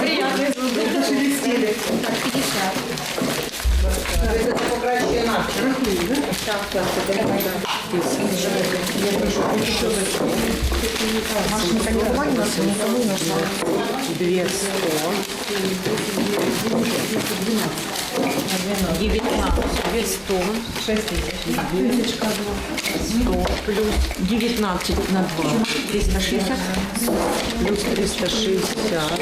Приятный звук. Так, 50. Это покращие наши. Так, так, Я прошу, еще Машенька, не влазилась, никому нужно. 200. 212. 19, весь том. 6 тысяч. 100 плюс 19 на 2. 360. Плюс 360.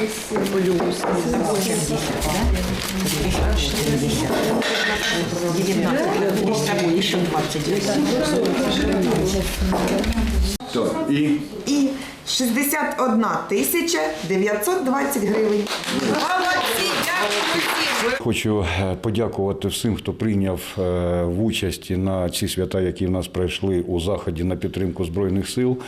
Плюс 80. 19. Еще 20. Так, и? И 61 тисяча 920 гривень. Молодці, дякую всім! хочу е, подякувати всім, хто прийняв е, в участі на ці свята, які в нас пройшли у заході на підтримку збройних сил.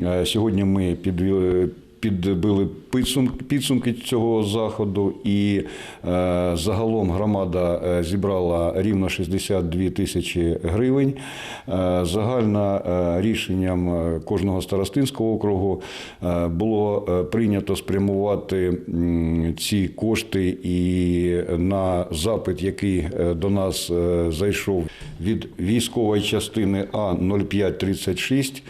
Е, Сьогодні ми підвели. Підбили підсумки, підсумки цього заходу, і е, загалом громада зібрала рівно 62 тисячі гривень. Е, загально е, рішенням е, кожного старостинського округу було прийнято спрямувати ці кошти і на запит, який до нас зайшов від військової частини А 0536.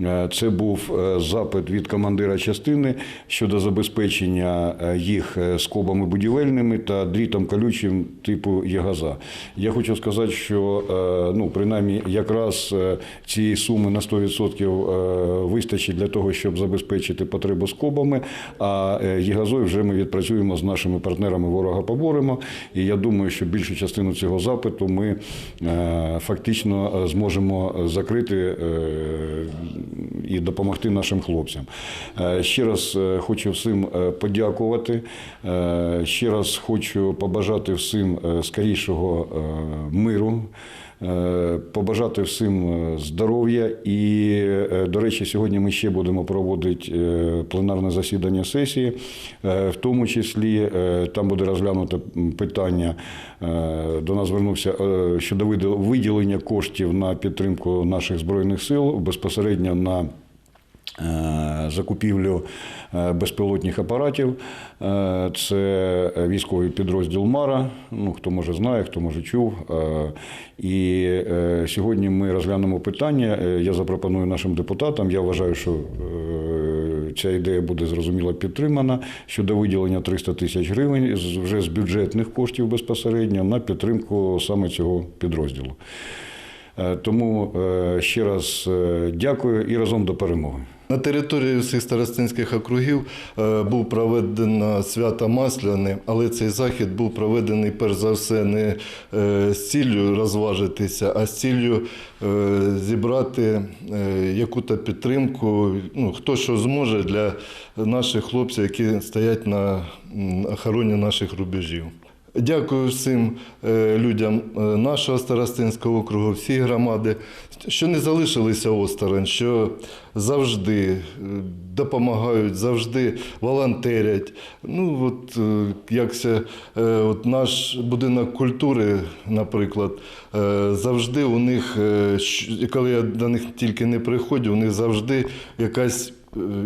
Е, Це був запит від командира частини щодо забезпечення їх скобами будівельними та дрітом колючим типу ЄГАЗа. Я хочу сказати, що ну, принаймні якраз е, цієї суми на 100% е, вистачить для того, щоб забезпечити потребу скобами. А е, ЄГАЗою вже ми відпрацюємо з нашими партнерами ворога поборемо. І я думаю, що більшу частину цього запиту ми е, фактично е, зможемо закрити е, і допомогти нашим хлопцям. Е, Ще раз е, хочу всім е, подякувати. Е, Ще раз хочу побажати всім е, скорішого е, миру. Е, Побажати всім е, здоров'я і, е, до речі, сьогодні ми ще будемо проводити пленарне засідання сесії, в тому числі там буде розглянуто питання. До нас звернувся щодо виділ- виділення коштів на підтримку наших збройних сил безпосередньо на закупівлю е, безпілотних апаратів. Е, Це військовий підрозділ Мара. Ну, хто може знає, хто може чув. Е, І е, сьогодні ми розглянемо питання. Е, Я запропоную нашим депутатам. Я вважаю, що е, ця ідея буде зрозуміло підтримана щодо виділення 300 тисяч гривень вже з бюджетних коштів безпосередньо на підтримку саме цього підрозділу. Е, Тому е, ще раз е, дякую і разом до перемоги. На території всіх старостинських округів е, був проведено свято Масляне, але цей захід був проведений перш за все не е, з ціллю розважитися, а з ціллю е, зібрати яку-то підтримку, ну, хто що зможе для наших хлопців, які стоять на охороні наших рубежів. Дякую всім е, людям е, нашого старостинського округу, всі громади, що не залишилися осторонь, що завжди е, допомагають, завжди волонтерять. Ну, от, як от наш будинок культури, наприклад, завжди у них, коли я до них тільки не приходжу, у них завжди якась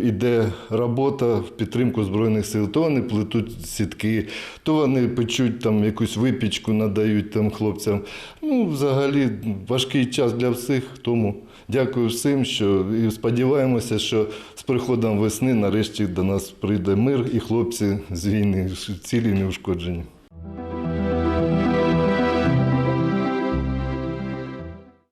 іде робота в підтримку Збройних сил. То вони плетуть сітки, то вони печуть там якусь випічку, надають там хлопцям. Ну, взагалі, важкий час для всіх. Тому дякую всім, що і сподіваємося, що з приходом весни нарешті до нас прийде мир і хлопці з війни цілі неушкоджені.